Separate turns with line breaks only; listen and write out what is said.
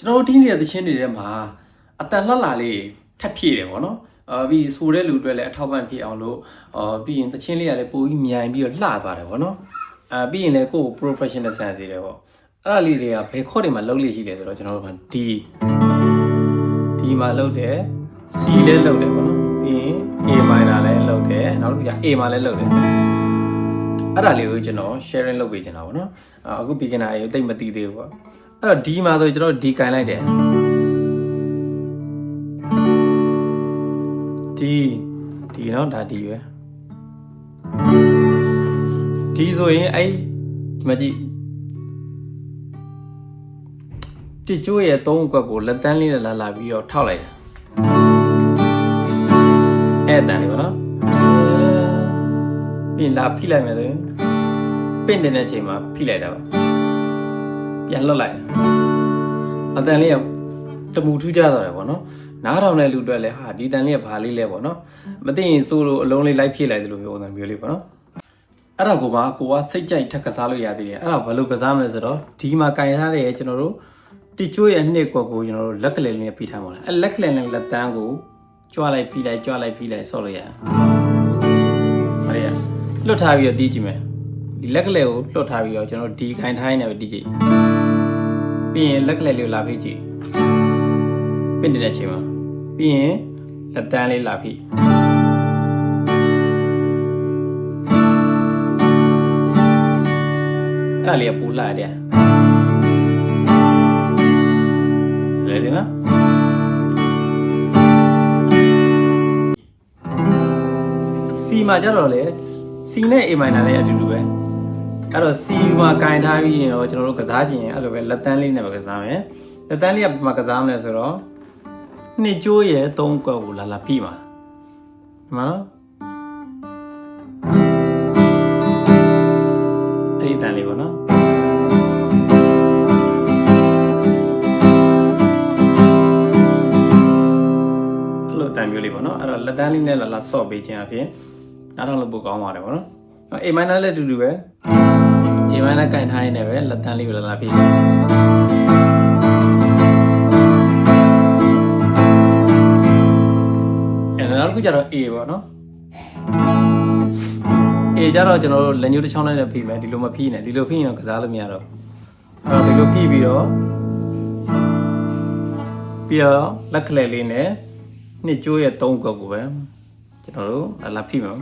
ကျွန်တော်တို့ဒီနေ့သချင်းတွေထဲမှာအတန်လှလှလေးထပ်ဖြည့်တယ်ပေါ့နော်အာပြီးဆိုတဲ့လူတွေလည်းအထောက်ပံ့ဖြစ်အောင်လို့အာပြီးရင်သချင်းလေးကလည်းပိုပြီးမြိုင်ပြီးတော့လှသွားတယ်ပေါ့နော်အာပြီးရင်လည်းကိုယ့်ကို professional sense တွေတယ်ပေါ့အဲ့ဒါလေးတွေကဘယ်ခေါက်တွေမှာလုံးလေးရှိလဲဆိုတော့ကျွန်တော်တို့က D D မှာလုံးတယ် C လည်းလုံးတယ်ပေါ့နော်ပြီးရင် A minor လည်းလုံးတယ်နောက်တစ်ခုကျ A မှာလည်းလုံးတယ်အဲ့ဒါလေးကိုကျွန်တော် sharing လုပ်ပေးချင်တာပေါ့နော်အာအခု beginner တွေတိတ်မသိသေးဘူးပေါ့ အဲ့တော့ဒီမှာဆိုကျွန်တော်ဒီကင်လိုက်တယ်ဒီဒီနော်ဒါဒီပဲဒီဆိုရင်အဲ့ဒီမကြည့်တိကျိုးရဲ့သုံးအကွက်ကိုလက်တန်းလေးနဲ့လာလာပြီးတော့ထောက်လိုက်တယ်အဲ့တန်လေးပေါ့နော်ပြီးရင်လာဖိလိုက်မယ်ဆိုရင်ပင့်တင်တဲ့အချိန်မှာဖိလိုက်တာပါ ပြန်လွတ်လိုက်အတန်လေးကတမူထူးကြတော့တယ်ပေါ့နော်နားထောင်တဲ့လူတွေလည်းဟာဒီတန်လေးကဘာလေးလဲပေါ့နော်မသိရင်စိုးလို့အလုံးလေးလိုက်ဖိလိုက်တယ်လို့ပြောတယ်မျိုးလေးပေါ့နော်အဲ့ဒါကိုမှကိုကစိတ်ကြိုက်ထက်ကစားလို့ရသေးတယ်အဲ့ဒါဘယ်လိုကစားမလဲဆိုတော့ဒီမှာကင်ထားတဲ့ကျွန်တော်တို့တီချိုးရဲ့နှစ်ကွက်ကိုကျွန်တော်တို့လက်ကလေးလေးနဲ့ပြီးထားမှာလားအဲ့လက်ကလေးနဲ့လက်တန်းကိုကြွားလိုက်ပြီးလိုက်ကြွားလိုက်ပြီးလိုက်ဆော့လို့ရတယ်ဟုတ်ရဲ့လွတ်ထားပြီးတော့တီးကြည့်မယ် ဒီလက်ကလေးကိုလွတ်ထားပြီးတော့ကျွန်တော်ဒီကင်ထားရင်းနဲ့ပဲတီးကြည့်ပြီးရင်လက်ကလေးလေးကိုလာဖိကြည့်ပင့်တဲ့အချိန်မှာပြီးရင်လက်တန်းလေးလာဖိအဲ့ဒါလေးကပူလာတယ်လေဒီနော်စီမှာကြတော့လေစီနဲ့ A minor နဲ့အတူတူပဲ အဲ့တော့ C မှာကင်ထားပြီးရင်တော့ကျွန်တော်တို့ကစားကြည့်ရင်အဲ့လိုပဲလက်တန်းလေးနဲ့ပဲကစားမယ်လက်တန်းလေးကဘယ်မှာကစားမလဲဆိုတော့နှစ်ကျိုးရဲ့သုံးကွက်ကိုလာလာဖိမှာဒီမှာနော်အဲ့ဒီတန်းလေးပေါ့နော်အဲ့လိုအတန်မျိုးလေးပေါ့နော်အဲ့တော့လက်တန်းလေးနဲ့လာလာဆော့ပေးခြင်းအပြင်နားထောင်လို့ပိုကောင်းပါတယ်ပေါ့နော်အဲ့ A minor လည်းအတူတူပဲ A minor ကင်ထားရင်းနဲ့ပဲလက်တန်းလေးကိုလာလာပေးအဲ့နောက်တစ်ခုကျတော့ A ပေါ့နော် A ကြတော့ကျွန်တော်တို့လက်ညှိုးတစ်ချောင်းနဲ့ဖိမယ်ဒီလိုမဖိနဲ့ဒီလိုဖိရင်တော့ကစားလို့မရတော့ဘူးအဲ့တော့ဒီလိုဖိပြီးတော့ပြီးတော့လက်ကလေးလေးနဲ့နှစ်ကျိုးရဲ့သုံးကွက်ကိုပဲကျွန်တော်တို့လာလာဖိမယ်